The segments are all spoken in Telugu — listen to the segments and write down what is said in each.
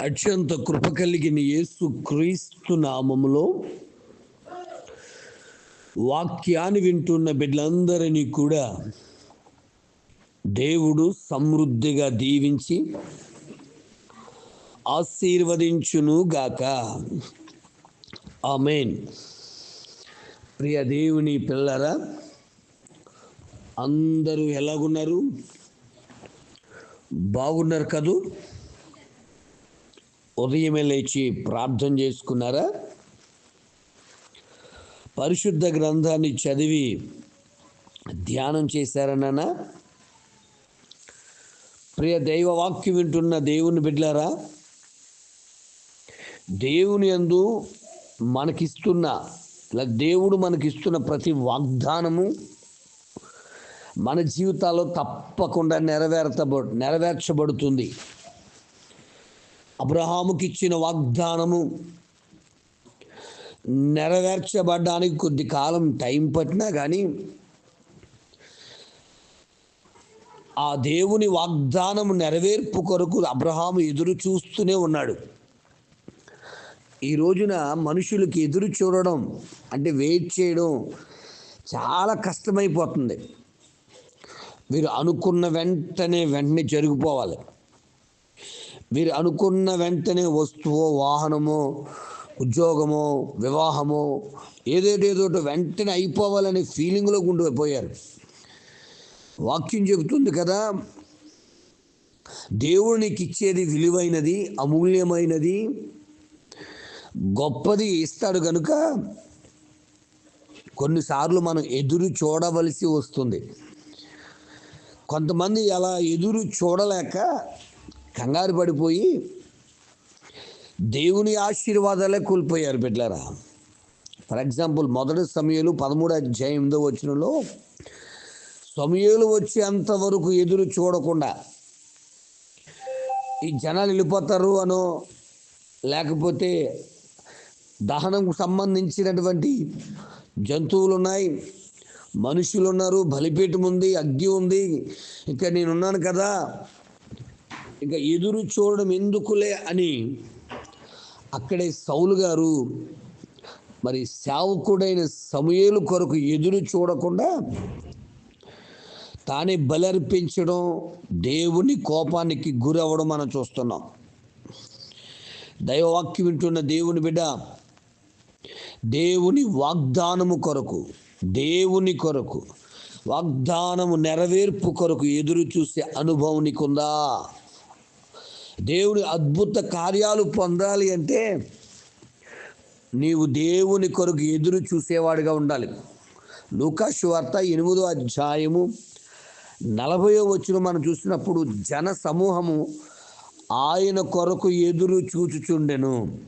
అత్యంత కృప కలిగిన యేసు క్రీస్తు నామములో వాక్యాన్ని వింటున్న బిడ్డలందరినీ కూడా దేవుడు సమృద్ధిగా దీవించి ఆశీర్వదించును గాక. ఆమెన్. ప్రియ దేవుని పిల్లరా అందరూ ఎలాగున్నారు? బాగున్నారు కదూ? ఉదయమే లేచి ప్రార్థన చేసుకున్నారా? పరిశుద్ధ గ్రంథాన్ని చదివి ధ్యానం చేశారా ప్రియ దైవవాక్యం వింటున్న దేవుని బిడ్డలారా దేవుని యందు మనకిస్తున్న ఇలా దేవుడు మనకిస్తున్న ప్రతి వాగ్దానము మన జీవితాల్లో తప్పకుండా నెరవేర్చబ నెరవేర్చబడుతుంది. అబ్రహాముకి ఇచ్చిన వాగ్దానము నెరవేర్చబడ్డానికి కొద్ది కాలం టైం పట్టినా కానీ ఆ దేవుని వాగ్దానం నెరవేర్పు కొరకు అబ్రహాము ఎదురు చూస్తూనే ఉన్నాడు. ఈ రోజున మనుషులకి ఎదురు చూడడం అంటే వెయిట్ చేయడం చాలా కష్టమైపోతుంది. వీరు అనుకున్న వెంటనే వెంటనే జరిగిపోవాలి. వీరు అనుకున్న వెంటనే వస్తువో వాహనమో ఉద్యోగమో వివాహమో ఏదేదేదో వెంటనే అయిపోవాలనే ఫీలింగ్లో ఉండిపోయారు. వాక్యం చెబుతుంది కదా దేవుడు నీకు ఇచ్చేది విలువైనది అమూల్యమైనది గొప్పది ఇస్తాడు కనుక కొన్నిసార్లు మనం ఎదురు చూడవలసి వస్తుంది. కొంతమంది అలా ఎదురు చూడలేక కంగారు పడిపోయి దేవుని ఆశీర్వాదాలే కోల్పోయారు బిడ్డలారా. ఫర్ ఎగ్జాంపుల్ మొదటి సమయాలు పదమూడు అధ్యాయం ఎనిమిదో వచ్చినలో సమయాలు వచ్చేంత వరకు ఎదురు చూడకుండా ఈ జనాలు వెళ్ళిపోతారు అనో లేకపోతే దహనంకు సంబంధించినటువంటి జంతువులు ఉన్నాయి మనుషులు ఉన్నారు బలిపీఠం ఉంది అగ్గి ఉంది ఇంకా నేనున్నాను కదా ఇంకా ఎదురు చూడడం ఎందుకులే అని అక్కడే సౌలు గారు మరి సేవకుడైన సమయలు కొరకు ఎదురు చూడకుండా తానే బలర్పించడం దేవుని కోపానికి గురవ్వడం మనం చూస్తున్నాం. దైవవాక్యం వింటున్న దేవుని బిడ్డ దేవుని వాగ్దానము కొరకు దేవుని కొరకు వాగ్దానము నెరవేర్పు కొరకు ఎదురు చూసే అనుభవం నీకుందా? దేవుడి అద్భుత కార్యాలు పొందాలి అంటే నీవు దేవుని కొరకు ఎదురు చూసేవాడిగా ఉండాలి. లూకాసు వార్త ఎనిమిదో అధ్యాయము నలభయో వచ్చిన మనం చూసినప్పుడు జన సమూహము ఆయన కొరకు ఎదురు చూచుచుండెను.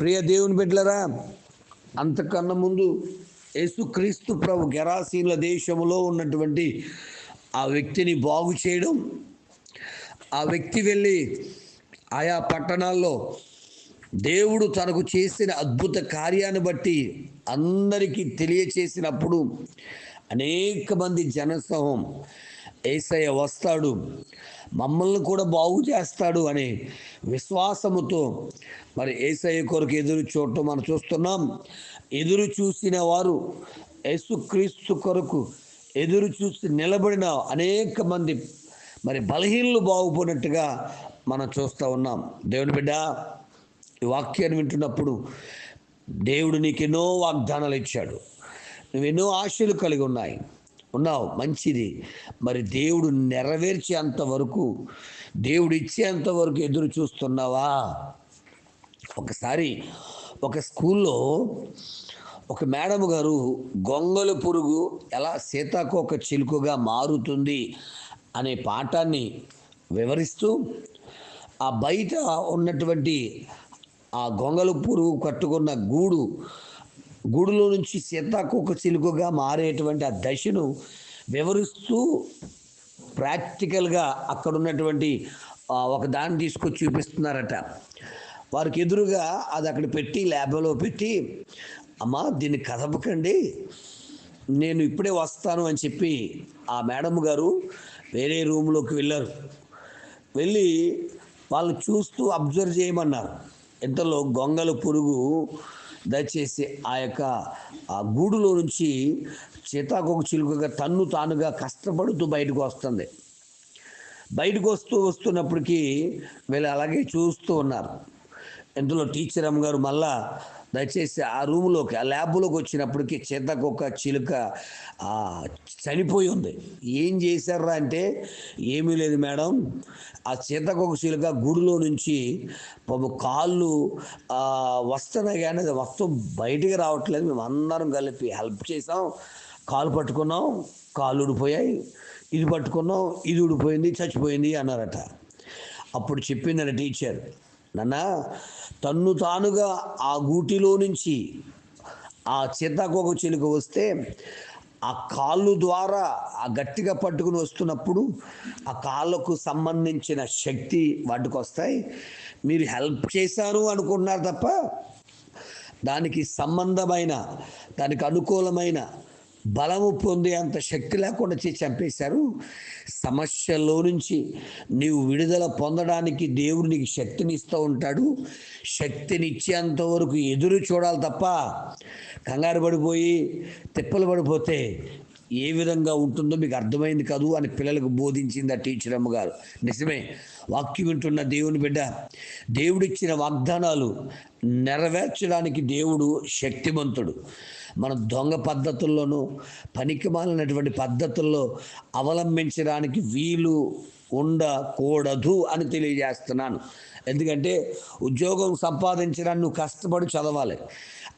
ప్రియ దేవుని బిడ్డలరా అంతకన్నా ముందు యేసుక్రీస్తు ప్రభు గెరాసీన్ల దేశంలో ఉన్నటువంటి ఆ వ్యక్తిని బాగు చేయడం ఆ వ్యక్తి వెళ్ళి ఆయా పట్టణాల్లో దేవుడు తనకు చేసిన అద్భుత కార్యాన్ని బట్టి అందరికీ తెలియచేసినప్పుడు అనేక మంది జనసమూహం ఏసయ్య వస్తాడు మమ్మల్ని కూడా బాగు చేస్తాడు అనే విశ్వాసముతో మరి ఏసయ్య కొరకు ఎదురు చూడటం మనం చూస్తున్నాం. ఎదురు చూసిన వారు యేసుక్రీస్తు కొరకు ఎదురు చూసి నిలబడిన అనేక మంది మరి బలహీనలు బాగుపోయినట్టుగా మనం చూస్తూ ఉన్నాం. దేవుని బిడ్డ ఈ వాక్యాన్ని వింటున్నప్పుడు దేవుడు నీకు ఎన్నో వాగ్దానాలు ఇచ్చాడు. నువ్వు ఎన్నో ఆశలు కలిగి ఉన్నాయి. ఉన్నావు మంచిది. మరి దేవుడు నెరవేర్చేంత వరకు దేవుడు ఇచ్చేంత వరకు ఎదురు చూస్తున్నావా? ఒకసారి ఒక స్కూల్లో ఒక మేడం గారు గొంగల పురుగు ఎలా సీతాకోక చిలుకగా మారుతుంది అనే పాఠాన్ని వివరిస్తూ ఆ బయట ఉన్నటువంటి ఆ గొంగలు పురుగు కట్టుకున్న గూడు గూడులో నుంచి సీతాకోక చిలుకగా మారేటువంటి ఆ దశను వివరిస్తూ ప్రాక్టికల్గా అక్కడ ఉన్నటువంటి ఒక దాన్ని తీసుకొచ్చి చూపిస్తున్నారట. వారికి ఎదురుగా అది అక్కడ పెట్టి ల్యాబ్లో పెట్టి అమ్మా దీన్ని కదపకండి. నేను ఇప్పుడే వస్తాను అని చెప్పి ఆ మేడం గారు వేరే రూమ్లోకి వెళ్ళారు. వెళ్ళి వాళ్ళు చూస్తూ అబ్జర్వ్ చేయమన్నారు. ఇంతలో గొంగల పురుగు దయచేసి ఆ యొక్క ఆ గూడులో నుంచి సీతాకోక చిలుకగా తన్ను తానుగా కష్టపడుతూ బయటకు వస్తుంది. బయటకు వస్తూ వస్తున్నప్పటికీ వీళ్ళు అలాగే చూస్తూ ఉన్నారు. ఇందులో టీచర్ అమ్మగారు మళ్ళా దయచేసి ఆ రూమ్లోకి ఆ ల్యాబ్లోకి వచ్చినప్పటికీ చేతకొక చిలుక చనిపోయి ఉంది. ఏం చేశారా అంటే ఏమీ లేదు మేడం. ఆ చేతకొక చిలుక గుడిలో నుంచి పాపం కాళ్ళు ఆ, వస్తున్నాయి కానీ అది వస్తువు బయటికి రావట్లేదు. మేము అందరం కలిపి హెల్ప్ చేసాం. కాలు పట్టుకున్నాం. కాళ్ళు ఊడిపోయాయి. ఇది పట్టుకున్నాం. ఇది ఊడిపోయింది. చచ్చిపోయింది అన్నారట. అప్పుడు చెప్పిందట టీచర్ నాన్న తన్ను తానుగా ఆ గూటిలో నుంచి ఆ సీతాకోక చిలుక వస్తే ఆ కాళ్ళు ద్వారా ఆ గట్టిగా పట్టుకుని వస్తున్నప్పుడు ఆ కాళ్ళకు సంబంధించిన శక్తి వాటికి వస్తాయి. మీరు హెల్ప్ చేశారు అనుకుంటున్నారు తప్ప దానికి సంబంధమైన దానికి అనుకూలమైన బలము పొందే అంత శక్తి లేకుండా చేసి చంపేశారు. సమస్యలో నుంచి నీవు విడుదల పొందడానికి దేవుడు నీకు శక్తిని ఇస్తూ ఉంటాడు. శక్తినిచ్చేంత వరకు ఎదురు చూడాలి తప్ప కంగారు పడిపోయి తిప్పలు పడిపోతే ఏ విధంగా ఉంటుందో మీకు అర్థమైంది కదూ అని పిల్లలకు బోధించింది ఆ టీచర్ అమ్మగారు. నిజమే. వాక్యం వింటున్న దేవుని బిడ్డ దేవుడిచ్చిన వాగ్దానాలు నెరవేర్చడానికి దేవుడు శక్తిమంతుడు. మన దొంగ పద్ధతుల్లోనూ పనికిమాలినటువంటి పద్ధతుల్లో అవలంబించడానికి వీలు ఉండకూడదు అని తెలియజేస్తున్నాను. ఎందుకంటే ఉద్యోగం సంపాదించడానికి నువ్వు కష్టపడి చదవాలి.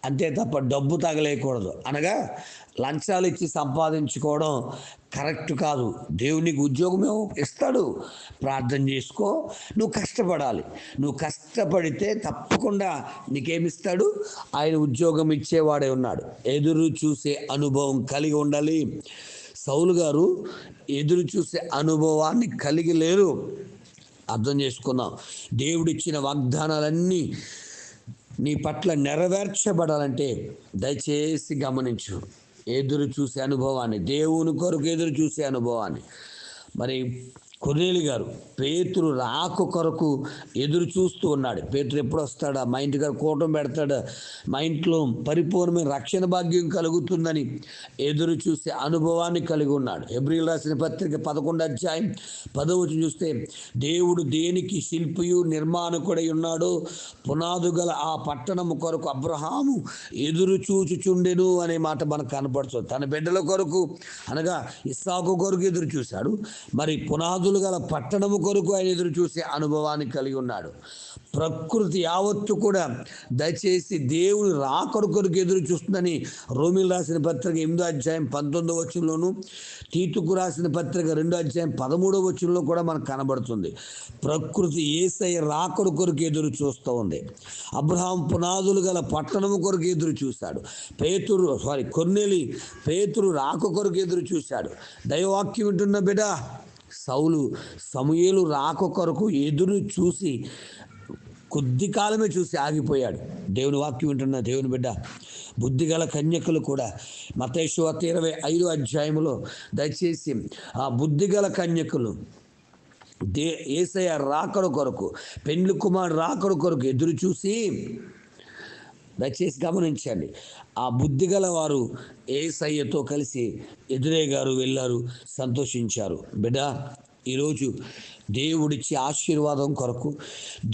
అంతే తప్ప డబ్బు తగలేయకూడదు. అనగా లంచాలు ఇచ్చి సంపాదించుకోవడం కరెక్ట్ కాదు. దేవునికి ఉద్యోగం ఇస్తాడు. ప్రార్థన చేసుకో నువ్వు కష్టపడాలి. నువ్వు కష్టపడితే తప్పకుండా నీకేమిస్తాడు ఆయన ఉద్యోగం ఇచ్చేవాడే ఉన్నాడు. ఎదురు చూసే అనుభవం కలిగి ఉండాలి. సౌలు గారు ఎదురు చూసే అనుభవాన్ని కలిగి లేరు. అర్థం చేసుకుందాం. దేవుడిచ్చిన వాగ్దానాలన్నీ నీ పట్ల నెరవేర్చబడాలంటే దయచేసి గమనించు. ఎదురు చూసే అనుభవాన్ని దేవుని కొరకు ఎదురు చూసే అనుభవాన్ని. మరి కొర్నేలి గారు పేతురు రాకు కొరకు ఎదురు చూస్తూ ఉన్నాడు. పేతురు ఎప్పుడు వస్తాడా మా ఇంటి గారు కూటం పెడతాడా. మా ఇంట్లో పరిపూర్ణమైన రక్షణ భాగ్యం కలుగుతుందని ఎదురు చూసే అనుభవాన్ని కలిగి ఉన్నాడు. ఎబ్రిల్ రాసిన పత్రిక పదకొండు అధ్యాయం పదవచ్చు చూస్తే దేవుడు దేనికి శిల్పియు నిర్మాణకుడై ఉన్నాడో పునాదు గల ఆ పట్టణము కొరకు అబ్రహాము ఎదురు చూచుచుండెను అనే మాట మనకు కనపడుతుంది. తన బిడ్డల కొరకు అనగా ఇస్సాకు కొరకు ఎదురు చూశాడు. మరి పునాదులు గల పట్టణము కొరకు ఆయన ఎదురు చూసే అనుభవాన్ని కలిగి ఉన్నాడు. ప్రకృతి యావత్తు కూడా దయచేసి దేవుని రాకడు కొరకు ఎదురు చూస్తుందని రోమిల్ రాసిన పత్రిక ఎనిమిదో అధ్యాయం పంతొమ్మిదో వచ్చంలోను తీతుకు రాసిన పత్రిక రెండో అధ్యాయం పదమూడో వచ్చంలో కూడా మనకు కనబడుతుంది. ప్రకృతి ఏసై రాకడు కొరకు ఎదురు చూస్తూ ఉంది. అబ్రహాం పునాదులు గల పట్టణము కొరకు ఎదురు చూశాడు. పేతురు సారీ కొన్నెలి పేతురు రాక కొరకు ఎదురు చూశాడు. దైవాక్యం వింటున్న బిడ్డ సౌలు సమూయేలు రాక కొరకు ఎదురు చూసి కొద్ది కాలమే చూసి ఆగిపోయాడు. దేవుని వాక్యం వింటున్న దేవుని బిడ్డ బుద్ధిగల కన్యకులు కూడా మతేశ్వత ఇరవై ఐదు అధ్యాయంలో దయచేసి ఆ బుద్ధిగల కన్యకులు దే ఏసయ రాకడు కొరకు పెండ్లి కుమార్ రాకడు కొరకు ఎదురు చూసి దయచేసి గమనించండి. ఆ బుద్ధి వారు ఏసయ్యతో కలిసి ఎదురేగారు వెళ్ళారు సంతోషించారు. బిడ్డ ఈరోజు దేవుడిచ్చే ఆశీర్వాదం కొరకు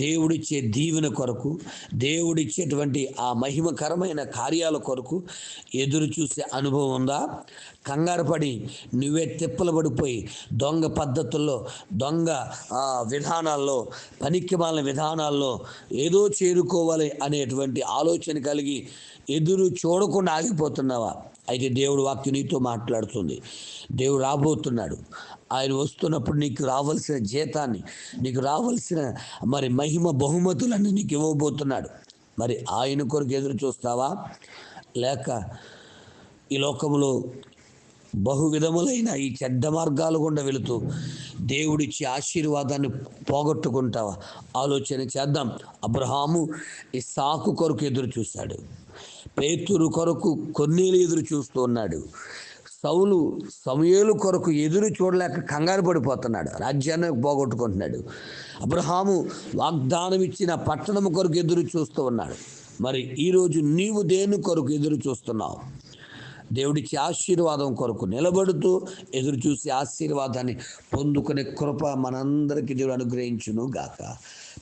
దేవుడిచ్చే దీవెన కొరకు దేవుడిచ్చేటువంటి ఆ మహిమకరమైన కార్యాల కొరకు ఎదురు చూసే అనుభవం ఉందా? కంగారు పడి నువ్వే తిప్పలు పడిపోయి దొంగ పద్ధతుల్లో దొంగ విధానాల్లో పనికిమాలిన విధానాల్లో ఏదో చేరుకోవాలి అనేటువంటి ఆలోచన కలిగి ఎదురు చూడకుండా ఆగిపోతున్నావా? అయితే దేవుడు వాక్యం నీతో మాట్లాడుతుంది. దేవుడు రాబోతున్నాడు. ఆయన వస్తున్నప్పుడు నీకు రావాల్సిన జీతాన్ని నీకు రావాల్సిన మరి మహిమ బహుమతులన్నీ నీకు ఇవ్వబోతున్నాడు. మరి ఆయన కొరకు ఎదురు చూస్తావా? లేక ఈ లోకంలో బహు విధములైన ఈ చెడ్డ మార్గాల గుండా వెళుతూ దేవుడిచ్చి ఆశీర్వాదాన్ని పోగొట్టుకుంటావా? ఆలోచన చేద్దాం. అబ్రహాము ఈ సాకు కొరకు ఎదురు చూశాడు. పేతురు కొరకు కొన్నేళ్ళు ఎదురు చూస్తూ ఉన్నాడు. సౌలు సమయలు కొరకు ఎదురు చూడలేక కంగారు పడిపోతున్నాడు. రాజ్యాన్ని పోగొట్టుకుంటున్నాడు. అబ్రహాము వాగ్దానం ఇచ్చిన పట్టణం కొరకు ఎదురు చూస్తూ ఉన్నాడు. మరి ఈరోజు నీవు దేని కొరకు ఎదురు చూస్తున్నావు? దేవుడికి ఆశీర్వాదం కొరకు నిలబడుతూ ఎదురు చూసి ఆశీర్వాదాన్ని పొందుకునే కృప మనందరికీ దేవుడు అనుగ్రహించును గాక.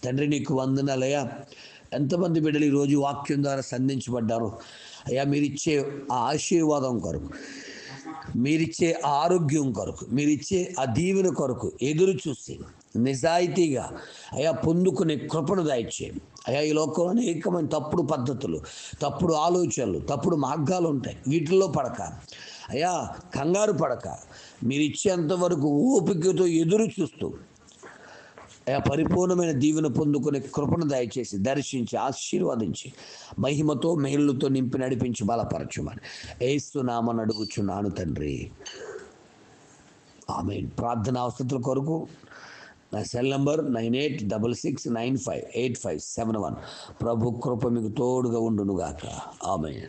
తండ్రి నీకు వందనాలయ్యా. ఎంతమంది బిడ్డలు ఈరోజు వాక్యం ద్వారా సంధించబడ్డారు? అయ్యా మీరిచ్చే ఆ ఆశీర్వాదం కొరకు. మీరిచ్చే ఆరోగ్యం కొరకు మీరిచ్చే ఆ దీవెన కొరకు ఎదురు చూసి నిజాయితీగా అయా పొందుకునే కృపను దయచేయండి. అయా ఈ లోకంలో అనేకమైన తప్పుడు పద్ధతులు తప్పుడు ఆలోచనలు తప్పుడు మార్గాలు ఉంటాయి. వీటిల్లో పడక. అయా కంగారు పడక. మీరు ఇచ్చేంత వరకు ఓపికతో ఎదురు చూస్తూ పరిపూర్ణమైన దీవెన పొందుకునే కృపను దయచేసి దర్శించి ఆశీర్వదించి మహిమతో మేలుతో నింపి నడిపించి బలపరచుమని ఏస్తున్నామని అడుగుచున్నాను తండ్రి. ఆమె ప్రార్థన అవసరతల కొరకు నా cell number nine eight double six nine five eight five seven one. ప్రభు కృప మీకు తోడుగా ఉండునుగాక. ఆమె